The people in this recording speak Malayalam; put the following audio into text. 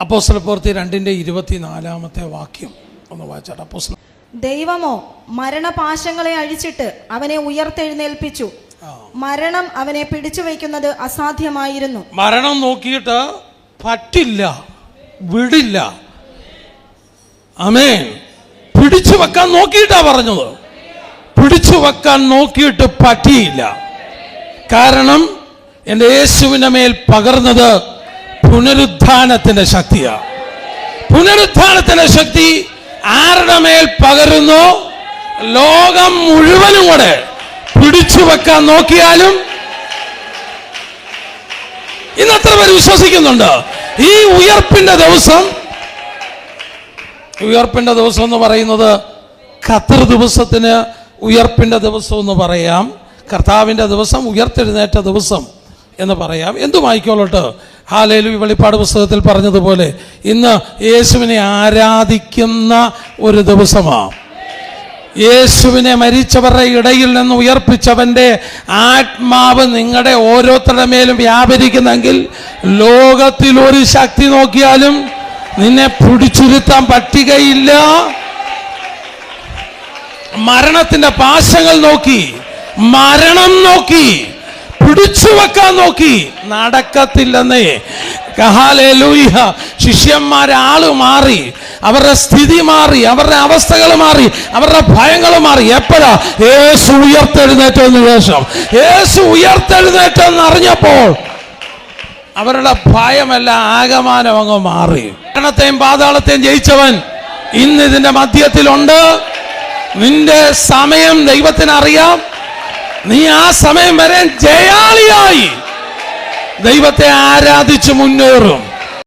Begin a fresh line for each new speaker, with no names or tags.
അപ്പോസ്തല പ്രവൃത്തി രണ്ടിന്റെ ഇരുപത്തിനാലാമത്തെ വാക്യം ഒന്ന് വായിച്ചാട്ടെ. അപ്പോസ്തല
ദൈവമോ മരണപാശങ്ങളെ അഴിച്ചിട്ട് അവനെ ഉയർത്തെഴുന്നേൽപ്പിച്ചു. മരണം അവനെ പിടിച്ചു വയ്ക്കുന്നത് അസാധ്യമായിരുന്നു.
മരണം നോക്കിയിട്ട് പറ്റില്ല വിടില്ല. അമേ പിടിച്ചു വെക്കാൻ നോക്കിയിട്ടാ പറഞ്ഞത്. പിടിച്ചു വെക്കാൻ നോക്കിയിട്ട് പറ്റിയില്ല. കാരണം എന്റെ യേശുവിന്റെ മേൽ പകർന്നത് പുനരുത്ഥാനത്തിന്റെ ശക്തിയാണ് പുനരുത്ഥാനത്തിന്റെ ശക്തി ആരുടെ മേൽ പകരുന്നു ലോകം മുഴുവനും കൂടെ പിടിച്ചു വെക്കാൻ നോക്കിയാലും ഇന്ന് അത്ര പേര് വിശ്വസിക്കുന്നുണ്ട്. ഈ ഉയർപ്പിന്റെ ദിവസം ഉയർപ്പിന്റെ ദിവസം എന്ന് പറയുന്നത് ഖത്തർ ദിവസത്തിന് ഉയർപ്പിന്റെ ദിവസം എന്ന് പറയാം. കർത്താവിന്റെ ദിവസം ഉയർത്തെഴുന്നേറ്റ ദിവസം എന്ന് പറയാം. എന്തുമായിക്കോളട്ടെ ഹാലേലു വെളിപ്പാട് പുസ്തകത്തിൽ പറഞ്ഞതുപോലെ ഇന്ന് യേശുവിനെ ആരാധിക്കുന്ന ഒരു ദിവസമാണ് യേശുവിനെ മരിച്ചവരുടെ ഇടയിൽ നിന്ന് ഉയർപ്പിച്ചവന്റെ ആത്മാവ് നിങ്ങളുടെ ഓരോരുത്തരുടെ മേലും വ്യാപരിക്കുന്നെങ്കിൽ ലോകത്തിൽ ഒരു ശക്തി നോക്കിയാലും നിന്നെ പിടിച്ചുരുത്താൻ പറ്റുകയില്ല. മരണത്തിന്റെ പാശങ്ങൾ നോക്കി മരണം നോക്കി പിടിച്ചു വെക്കാൻ നോക്കി. നടക്കത്തില്ലെന്നേ. കഹാലൂഹ ശിഷ്യന്മാരെ ആൾ മാറി. അവരുടെ സ്ഥിതി മാറി. അവരുടെ അവസ്ഥകൾ മാറി. അവരുടെ ഭയങ്ങൾ മാറി. എപ്പോഴാ? യേശു ഉയർത്തെഴുന്നേറ്റതിന് ശേഷം. യേശു ഉയർത്തെഴുന്നേറ്റെന്ന് അറിഞ്ഞപ്പോൾ അവരുടെ ഭയമെല്ലാം ആകമാനം അങ്ങ് മാറി. മരണത്തെയും പാതാളത്തെയും ജയിച്ചവൻ ഇന്ന് ഇതിന്റെ മധ്യത്തിലുണ്ട്. നിന്റെ സമയം ദൈവത്തിന് അറിയാം നീ ആ സമയം വരെ ജയാളിയായി. ദൈവത്തെ ആരാധിച്ച് മുന്നേറും.